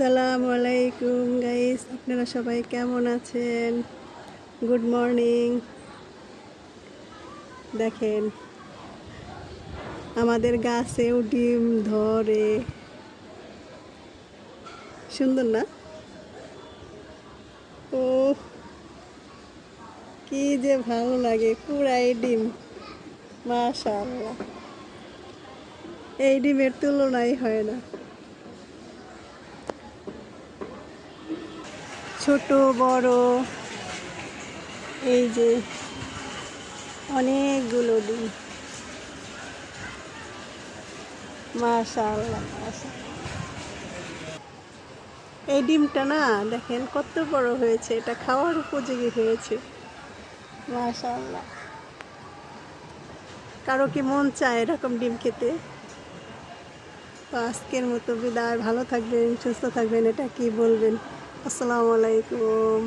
আসসালামু আলাইকুম গাইস আপনারা সবাই কেমন আছেন? গুড মর্নিং দেখেন, আমাদের গাছেও ডিম ধরে। সুন্দর না? ও কি যে ভালো লাগে, পুরাই ডিম। মাশাআল্লাহ। এই ডিমের তুলনাই হয় না। ছোট, বড়, এই যে অনেকগুলো ডিম। মাশাআল্লাহ এই ডিমটা না, দেখেন কত বড় হয়েছে, এটা খাওয়ার উপযোগী হয়েছে। মাশাআল্লাহ। কারও কি মন চায় এরকম ডিম খেতে? তো আজকের মতো বিদায়, ভালো থাকবেন, সুস্থ থাকবেন, এটা কি বলবেন? আসসালামু আলাইকুম।